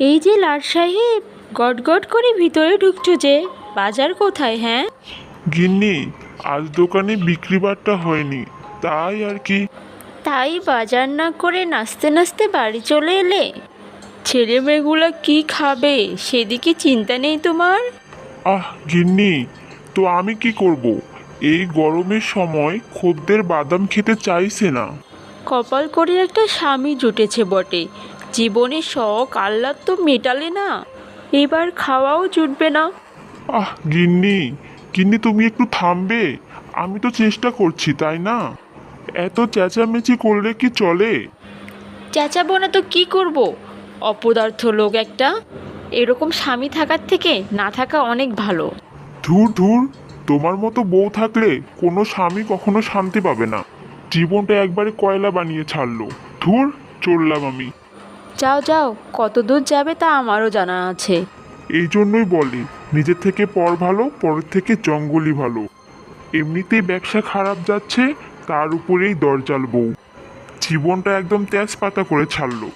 এই যে লাট সাহেব গট করে ভিতরে ঢুকছো যে বাজার কোথায় হ্যাঁ? গিন্নি আজ দোকানে বিক্রি বাট্টা হয়নি তাই আর কি? তাই বাজার না করে নাচতে নাচতে বাড়ি চলে এলে? ছেলে মেয়েগুলো কি খাবে সেদিকে চিন্তা নেই তোমার? আহ গিন্নি তো আমি কি করব? এই গরমের সময় খদ্দের বাদাম খেতে চাইছে না। কপাল করে একটা স্বামী জুটেছে বটে জীবনে শখ আহ্লাদ তো মেটালে না। এবার খাওয়াও জুটবে না। আহ গিন্নি গিন্নি তুমি একটু থামবে। আমি তো চেষ্টা করছি তাই না? এত চেঁচামেচি করলে কি চলে? চেঁচাবো না তো কি করব? অপদার্থ লোক একটা। এরকম স্বামী থাকার থেকে না থাকা অনেক ভালো। ধুর ধুর তোমার মতো বউ থাকলে কোনো স্বামী কখনো শান্তি পাবে না। জীবনটা একবারে কয়লা বানিয়ে ছাড়লো। ধুর চললাম আমি। যাও যাও কত দূর যাবে তা আমারও জানা আছে। এই জন্যই বলে, নিজের থেকে পর ভালো, পরের থেকে জঙ্গলই ভালো। এমনিতেই ব্যবসা খারাপ যাচ্ছে, তার উপরেই দরজাল বউ। জীবনটা একদম তেজপাতা করে ছাড়লো।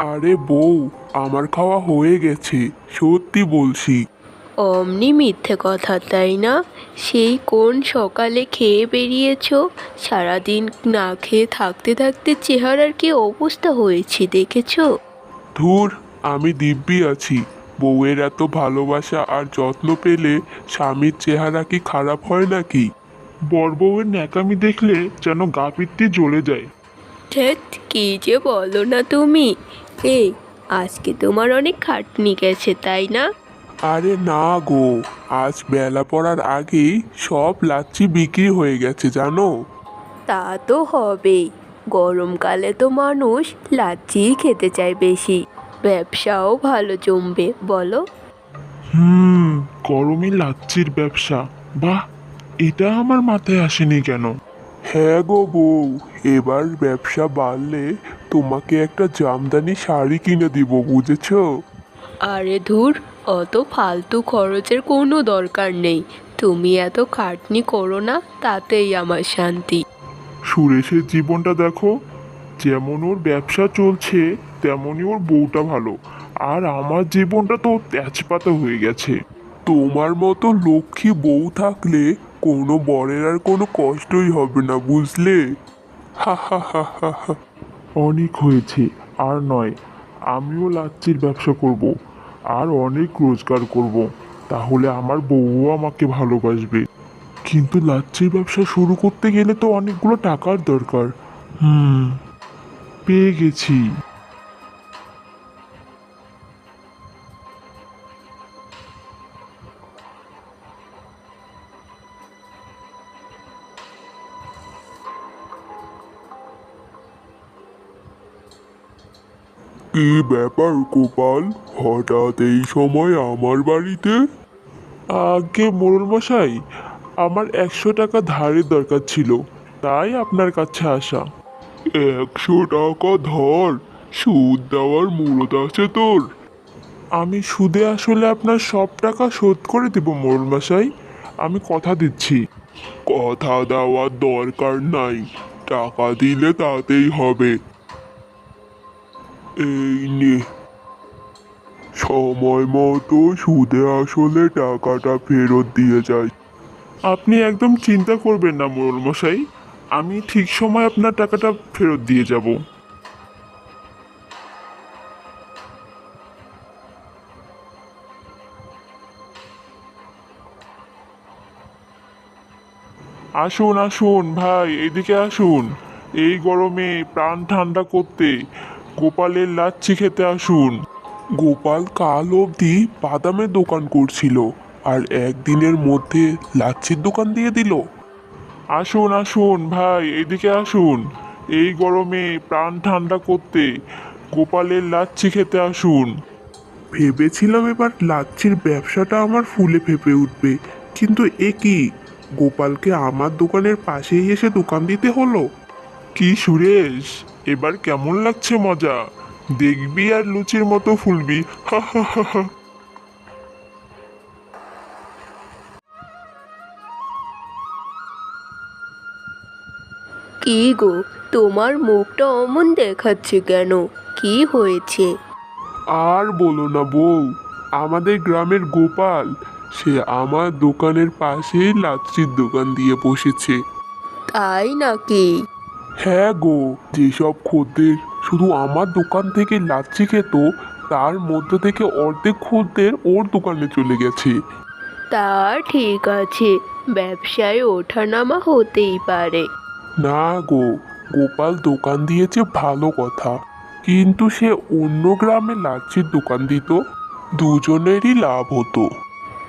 আরে বউ আমার খাওয়া হয়ে গেছে সত্যি বলছি। অমনি মিথ্যে কথা তাই না? সেই কোন সকালে খেয়ে বেরিয়েছো? সারাদিন না খেয়ে থাকতে থাকতে চেহারার কি অবস্থা হয়েছে দেখেছ? ধুর আমি দিব্যি আছি। বউয়ের এত ভালোবাসা আর যত্ন পেলে স্বামীর চেহারা কি খারাপ হয় নাকি? বর বউয়ের ন্যাকামি দেখলে যেন গা পিত্তি জ্বলে যায়। ধ্যাৎ কি যে বলো না তুমি। এই আজকে তোমার অনেক খাটনি গেছে তাই না? আরে না গো আজ বেলা পড়ার আগেই সব লাচ্ছি বিক্রি হয়ে গেছে জানো? তা তো হবেই। গরমকালে তো মানুষ লাচ্ছিই খেতে চায় বেশি। ব্যবসাও ভালো জমবে বলো? হুম গরমে লাচ্ছির ব্যবসা। বাহ এটা আমার মাথায় আসেনি কেন? হ্যাঁ গো বউ এবার ব্যবসা বাড়লে তোমাকে একটা জামদানি শাড়ি কিনে দিব বুঝেছ? আরে ধুর অত ফালতু খরচের কোনো দরকার নেই। তুমি এত খাটনি করো না তাতেই আমার শান্তি। সুরেশের জীবনটা দেখো যেমন ওর ব্যবসা চলছে তেমনই ওর বউটা ভালো। আর আমার জীবনটা তো তেজপাতা হয়ে গেছে। তোমার মতো লক্ষ্মী বউ থাকলে কোনো বরের আর কোনো কষ্টই হবে না বুঝলে। অনেক হয়েছে, আর নয়। আমিও লাচ্ছির ব্যবসা করব, আর অনেক রোজগার করব। তাহলে আমার বউও আমাকে ভালোবাসবে। কিন্তু লাচ্ছির ব্যবসা শুরু করতে গেলে তো অনেকগুলো টাকার দরকার। হুম, পেয়ে গেছি। ব্যাপার গোপাল? হঠাৎ এই সময় আমার বাড়িতে? আগে মোড়ল মশাই আমার একশো টাকা ধারের দরকার ছিল তাই আপনার কাছে আসা। একশো টাকা ধর? সুদ দেওয়ার মূলত আছে তোর। আমি সুদে আসলে আপনার সব টাকা শোধ করে দেব মোড়ল মশাই। আমি কথা দিচ্ছি। কথা দেওয়ার দরকার নাই। টাকা দিলে তাতেই হবে। এই নে। সময় মতো সুদে আসলে টাকাটা ফেরত দিয়ে যায় আপনি একদম চিন্তা করবেন না মশাই আমি ঠিক সময় আপনার টাকাটা ফেরত দিয়ে যাব। আসুন আসুন, ভাই, এদিকে আসুন। এই গরমে প্রাণ ঠান্ডা করতে গোপালের লাচ্ছি খেতে আসুন। গোপাল কাল অবধি বাদামের দোকান করছিল আর একদিনের মধ্যে লাচ্ছির দোকান দিয়ে দিল। আসুন আসুন, ভাই, এদিকে আসুন। এই গরমে প্রাণ ঠান্ডা করতে গোপালের লাচ্ছি খেতে আসুন। ভেবেছিলাম এবার লাচ্ছির ব্যবসাটা আমার ফুলে ফেপে উঠবে, কিন্তু এ কি? গোপালকে আমার দোকানের পাশেই এসে দোকান দিতে হলো? কি সুরেশ? এবার কেমন লাগছে মজা? দেখবি আর লুচির মতো ফুলবি। হা হা হা হা। কি গো তোমার মুখটা অমন দেখাচ্ছে কেন? কি হয়েছে? আর বলো না বউ আমাদের গ্রামের গোপাল সে আমার দোকানের পাশেই লাচ্ছির দোকান দিয়ে বসেছে। তাই নাকি? হ্যাঁ গো যেসব খদ্দের শুধু আমার দোকান থেকে লাচ্ছি খেত তার মধ্যে থেকে অর্ধেক খদ্দের ওর দোকানে চলে গেছে। তা ঠিক আছে ব্যবসায় ওঠানামা হতেই পারে। না গো গোপাল দোকান দিয়েছে ভালো কথা কিন্তু সে অন্য গ্রামে লাচ্ছির দোকান দিত দুজনেরই লাভ হতো।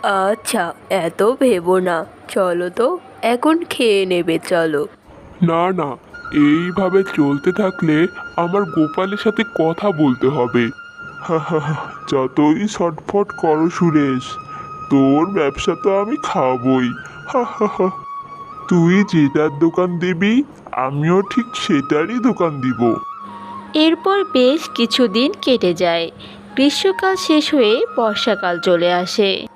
আচ্ছা এত ভেবো না চলো তো এখন খেয়ে নেবে চলো। না না এইভাবে চলতে থাকলে আমার গোপালের সাথে কথা বলতে হবে। যতই ছটফট করো সুরেশ, তোর ব্যবসা তো আমি খাবই। তুই যেটার দোকান দিবি, আমিও ঠিক সেটারই দোকান দিব। এরপর বেশ কিছুদিন কেটে যায়। গ্রীষ্মকাল শেষ হয়ে বর্ষাকাল চলে আসে।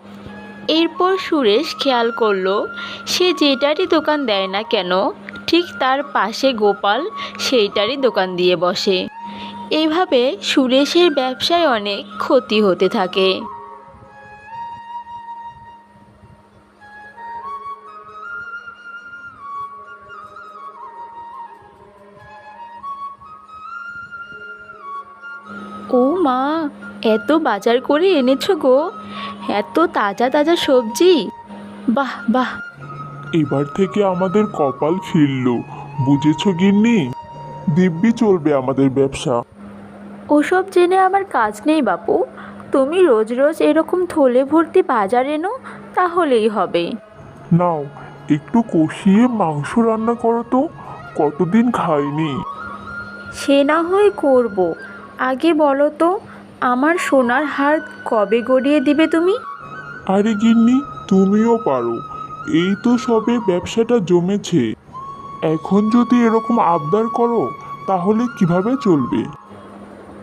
এরপর সুরেশ খেয়াল করল, সে যেটারই দোকান দেয় না কেন ঠিক তার পাশে গোপাল সেইটারই দোকান দিয়ে বসে। এইভাবে সুরেশের ব্যবসায় অনেক ক্ষতি হতে থাকে। ও মা, এত বাজার করে এনেছো গো। এত তাজা তাজা সবজি। বাহ বাহ। এবার থেকে আমাদের কপাল ফিরল বুঝেছ গিন্নি? দিব্যি চলবে আমাদের ব্যবসা। ওসব জেনে আমার কাজ নেই বাপু। তুমি রোজ রোজ এরকম থলে ভর্তি বাজার এনো তাহলেই হবে। নাও একটু কষিয়ে মাংস রান্না করো তো। কতদিন খাইনি। সে না হয় করব। আগে বলো তো আমার সোনার হার কবে গড়িয়ে দিবে তুমি? আরে গিন্নি তুমিও পারো। এই তো সবে ব্যবসাটা জমেছে। এখন যদি এরকম আবদার করো তাহলে কীভাবে চলবে?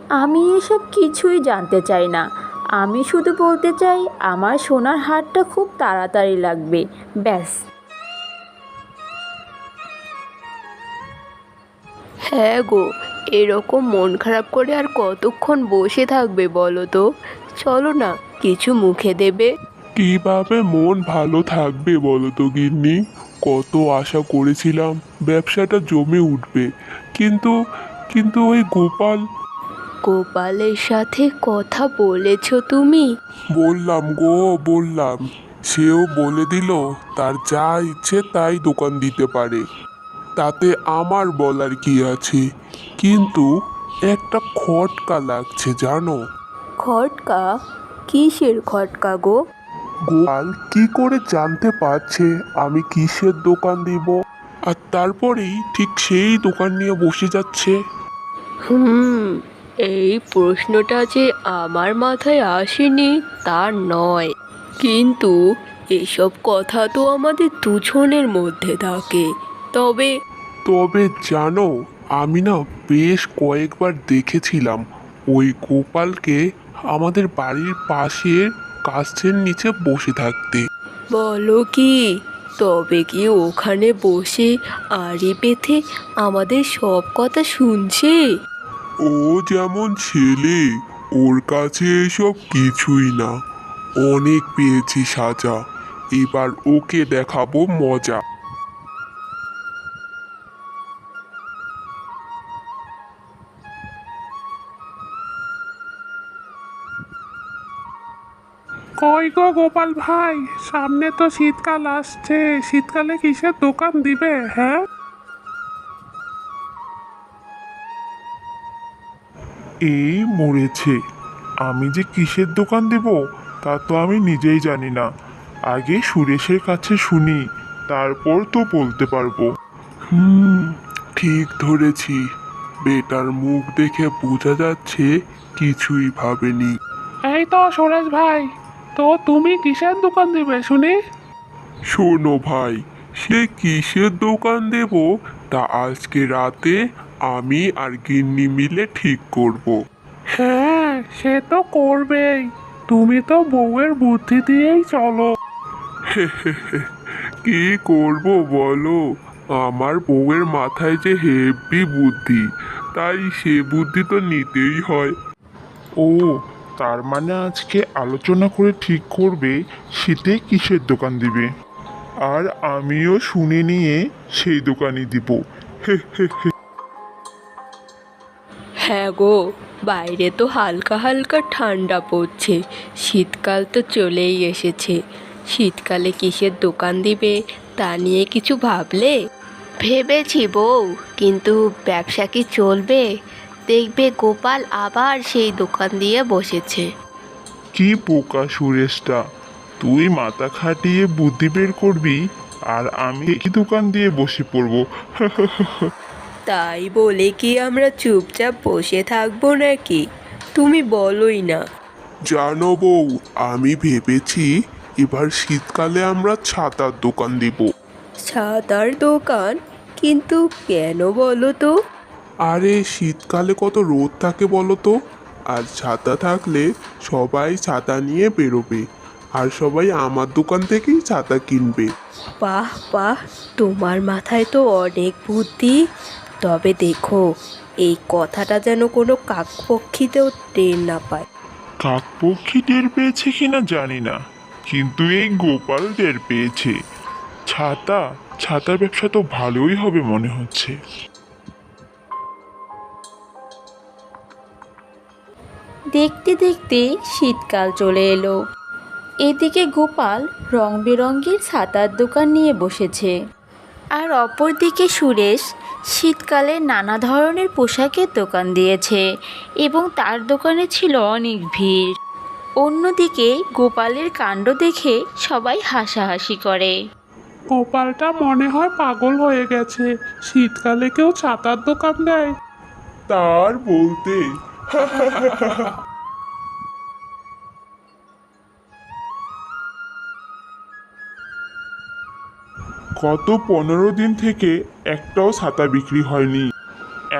আমি এসব কিছুই জানতে চাই না। আমি শুধু বলতে চাই আমার সোনার হারটা খুব তাড়াতাড়ি লাগবে। ব্যাস। হ্যাঁ গো এরকম মন খারাপ করে আর কতক্ষণ বসে থাকবে বলো তো? চলো না কিছু মুখে দেবে। কীভাবে মন ভালো থাকবে বলো তো গিন্নি? কত আশা করেছিলাম ব্যবসাটা জমে উঠবে। কিন্তু কিন্তু ওই গোপাল গোপালের সাথে কথা বলেছ তুমি? বললাম গো বললাম। সেও বলে দিল তার যা ইচ্ছে তাই দোকান দিতে পারে। তাতে আমার বলার কি আছে? কিন্তু একটা খটকা লাগছে জানো? খটকা? কিসের খটকা গো? গোপাল কি করে জানতে পারছে আমি কিসের দোকান দিব? আর তারপরেই ঠিক সেই দোকান নিয়ে বসে যাচ্ছে। হুম এই প্রশ্নটা যে আমার মাথায় আসেনি তা নয়। কিন্তু এসব কথা তো আমাদের দুজনের মধ্যে থাকে। তবে তবে জানো আমি না বেশ কয়েকবার দেখেছিলাম ওই গোপালকে আমাদের বাড়ির পাশের গাছের নিচে বসে থাকতে। বলো কি তবে কি ওখানে বসে আড়ি পেথে আমাদের সব কথা শুনছে? ও যেমন ছেলে ওর কাছে এসব কিছুই না। অনেক পেয়েছি সাজা এবার ওকে দেখাবো মজা। কই গো গোপাল ভাই? সামনে তো শীতকাল আসছে। শীতকালে কিসের দোকান দিবে হ্যাঁ? এই মরেছে। আমি যে কিসের দোকান দেব তা তো আমি নিজেই জানি না। আগে সুরেশের কাছে শুনি তারপর তো বলতে পারব। হুম ঠিক ধরেছি। বেটার মুখ দেখে বোঝা যাচ্ছে কিছুই ভাবেনি। এই তো সুরেশ ভাই তো তুমি কিসের দোকান দিবে শুনি? শোনো ভাই সে কিসের দোকান দেব তা আজকে রাতে আমি আর গিন্নি মিলে ঠিক করব। হ্যাঁ সে তো করবেই। তুমি তো বউয়ের বুদ্ধি দিয়েই চলো। কি করব বলো? আমার বউয়ের মাথায় যে হেভি বুদ্ধি তাই সে বুদ্ধি তো নিতেই হয়। ও তার মানে আজকে আলোচনা করে ঠিক করবে শীতে কিসের দোকান দিবে। আর আমিও শুনে নিয়ে সেই দোকানই দিব। হ্যাঁ গো, বাইরে তো হালকা হালকা ঠান্ডা পড়ছে। শীতকাল তো চলেই এসেছে। শীতকালে কিসের দোকান দিবে তা নিয়ে কিছু ভাবলে? ভেবেছি বউ, কিন্তু ব্যবসা কি চলবে? দেখবে গোপাল আবার সেই দোকান দিয়ে বসেছে। কি পোকা সুরেশটা তুই মাথা খাটিয়ে বুদ্ধি বের করবি আর আমি কি দোকান দিয়ে বসে পড়ব। তাই বলে কি আমরা চুপচাপ বসে থাকব নাকি? তুমি বলোই না। জানো বউ আমি ভেবেছি এবার শীতকালে আমরা ছাতার দোকান দিব। ছাতার দোকান? কিন্তু কেন বলো তো? আরে শীতকালে কত রোদ থাকে বলো তো? আর ছাতা থাকলে সবাই ছাতা নিয়ে বেরোবে। আর সবাই আমার দোকান থেকেই ছাতা কিনবে। বাহ বাহ তোমার মাথায় তো অনেক বুদ্ধি। তবে দেখো এই কথাটা যেন কোনো কাকপক্ষীতেও টের না পায়। কাকপক্ষী টের পেয়েছে কিনা জানি না কিন্তু এই গোপাল টের পেয়েছে। ছাতা ছাতার ব্যবসা তো ভালোই হবে মনে হচ্ছে। দেখতে দেখতে শীতকাল চলে এলো। এদিকে গোপাল রং বেরঙের ছাতার দোকান নিয়ে বসেছে। আর অপরদিকে সুরেশ শীতকালে নানা ধরনের পোশাকের দোকান দিয়েছে এবং তার দোকানে ছিল অনেক ভিড়। অন্যদিকে গোপালের কাণ্ড দেখে সবাই হাসাহাসি করে। গোপালটা মনে হয় পাগল হয়ে গেছে শীতকালে কেউ ছাতার দোকান দেয়। তার বলতে গত পনেরো দিন থেকে একটাও ছাতা বিক্রি হয়নি।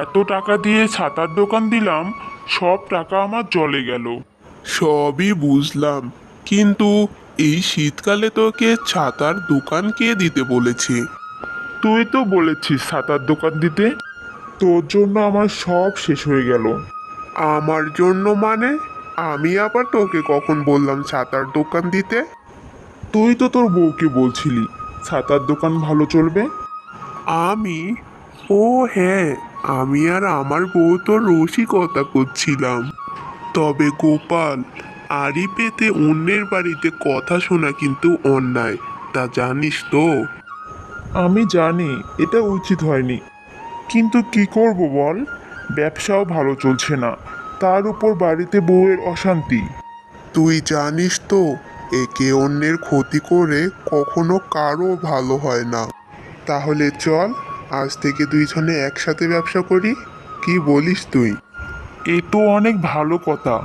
এত টাকা দিয়ে ছাতার দোকান দিলাম, সব টাকা আমার জলে গেল। সবই বুঝলাম, কিন্তু এই শীতকালে তোকে ছাতার দোকান কে দিতে বলেছে? তুই তো বলেছিস ছাতার দোকান দিতে। তোর জন্য আমার সব শেষ হয়ে গেল। আমার জন্য মানে? আমি আবার তোকে কখন বললাম ছাতার দোকান দিতে? তুই তো তোর বউকে বলছিলি ছাতার দোকান ভালো চলবে? আমি? ও হ্যাঁ আমি আর আমার বউ তো রসিকতা করছিলাম। তবে গোপাল আড়ি পেতে অন্যের বাড়িতে কথা শোনা কিন্তু অন্যায় তা জানিস তো? আমি জানি এটা উচিত হয়নি। কিন্তু কি করব বল? ব্যবসাও ভালো চলছে না। তার উপর বাড়িতে বউয়ের অশান্তি। তুই জানিস তো একে অন্যের ক্ষতি করে কখনো কারও ভালো হয় না। তাহলে চল আজ থেকে দুইজনে একসাথে ব্যবসা করি। কি বলিস তুই? এ তো অনেক ভালো কথা।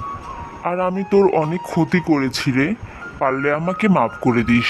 আর আমি তোর অনেক ক্ষতি করেছি রে। পারলে আমাকে মাফ করে দিস।